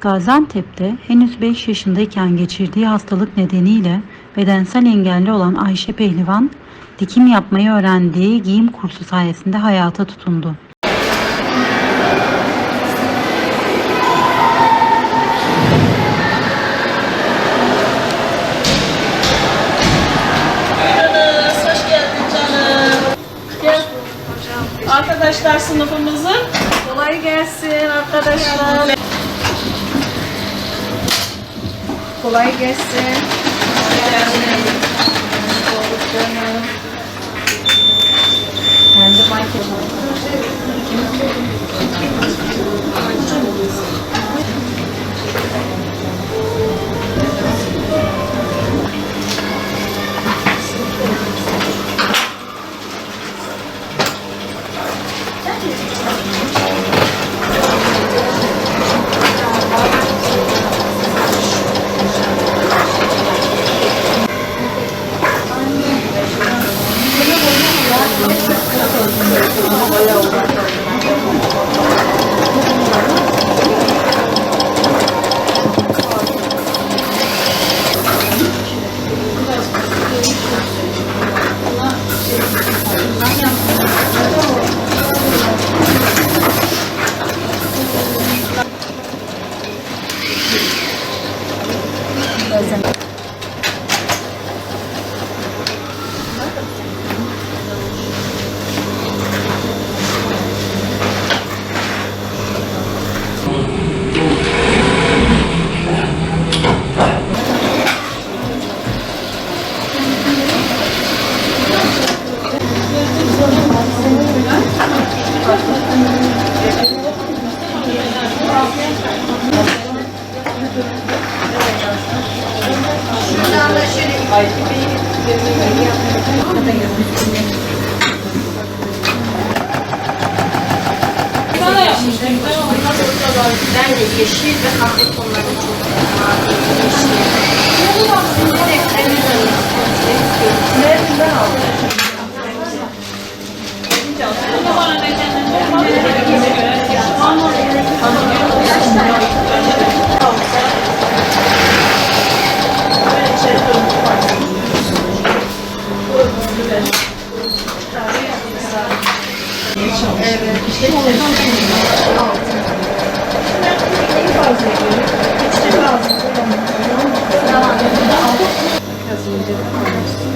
Gaziantep'te henüz 5 yaşındayken geçirdiği hastalık nedeniyle bedensel engelli olan Ayşe Pehlivan, dikim yapmayı öğrendiği giyim kursu sayesinde hayata tutundu. Arkadaşlar sınıfımızın kolay gelsin arkadaşlar. Kolay gelsin. Kendi market Ben de yeşil ve kahve tonları çok mavi, yeşil. Renklerini de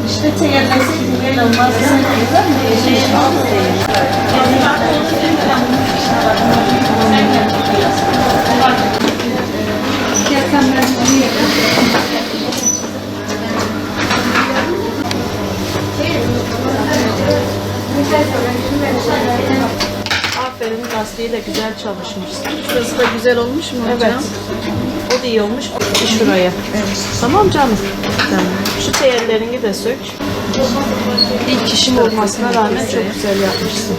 İşte teyemmesi güzel olmaz. Aferin lastiği de güzel çalışmışsın. Şurası da güzel olmuş mu hocam? Evet. O da iyi olmuş. Bir şuraya. Tamam canım. Tamam. Şu teyellerini de sök. İlk kişim olmasına rağmen çok güzel yapmışsın.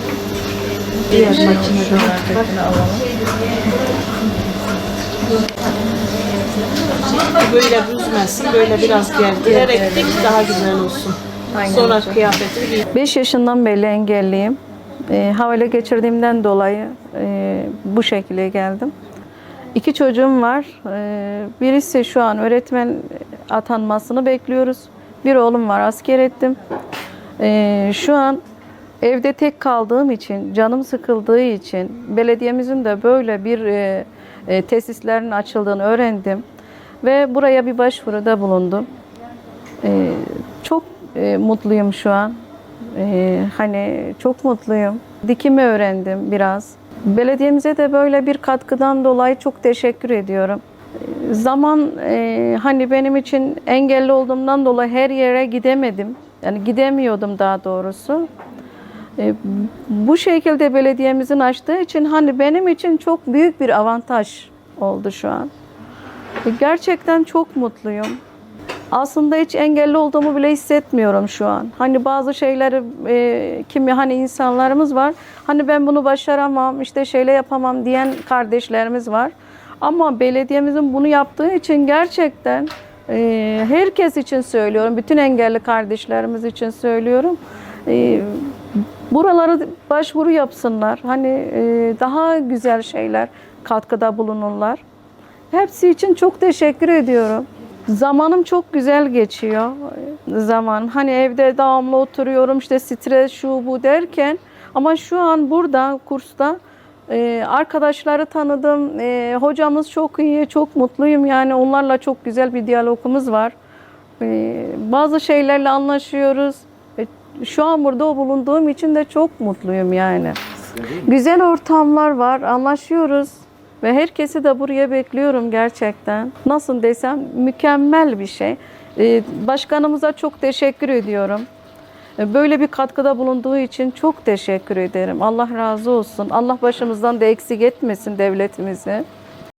Diğer makinede bak. Böyle büzmesin, böyle biraz gerdirerek dik daha güzel olsun. Sonra kıyafeti giy. 5 yaşından beri engelliyim. E, havale geçirdiğimden dolayı e, bu şekilde geldim. İki çocuğum var. E, birisi şu an öğretmen atanmasını bekliyoruz. Bir oğlum var, asker ettim. E, şu an evde tek kaldığım için, canım sıkıldığı için, belediyemizin de böyle bir e, e, tesislerin açıldığını öğrendim. Ve buraya bir başvuruda bulundum. E, çok e, mutluyum şu an. Ee, hani çok mutluyum. Dikimi öğrendim biraz. Belediyemize de böyle bir katkıdan dolayı çok teşekkür ediyorum. Zaman e, hani benim için engelli olduğumdan dolayı her yere gidemedim. Yani gidemiyordum daha doğrusu. Ee, bu şekilde belediyemizin açtığı için hani benim için çok büyük bir avantaj oldu şu an. Ee, Gerçekten çok mutluyum. Aslında hiç engelli olduğumu bile hissetmiyorum şu an. Hani bazı şeyleri e, kimi hani insanlarımız var. Hani ben bunu başaramam, işte şöyle yapamam diyen kardeşlerimiz var. Ama belediyemizin bunu yaptığı için gerçekten e, herkes için söylüyorum. Bütün engelli kardeşlerimiz için söylüyorum. E, buralara başvuru yapsınlar. Hani e, daha güzel şeyler katkıda bulunurlar. Hepsi için çok teşekkür ediyorum. Zamanım çok güzel geçiyor. Zaman hani evde devamlı oturuyorum işte stres şu bu derken ama şu an burada kursta e, arkadaşları tanıdım. E, hocamız çok iyi, çok mutluyum. Yani onlarla çok güzel bir diyalogumuz var. E, bazı şeylerle anlaşıyoruz. E, şu an burada bulunduğum için de çok mutluyum yani. Güzel ortamlar var, anlaşıyoruz. Ve herkesi de buraya bekliyorum gerçekten. Nasıl desem mükemmel bir şey. Ee, Başkanımıza çok teşekkür ediyorum. Ee, Böyle bir katkıda bulunduğu için çok teşekkür ederim. Allah razı olsun. Allah başımızdan da eksik etmesin devletimizi.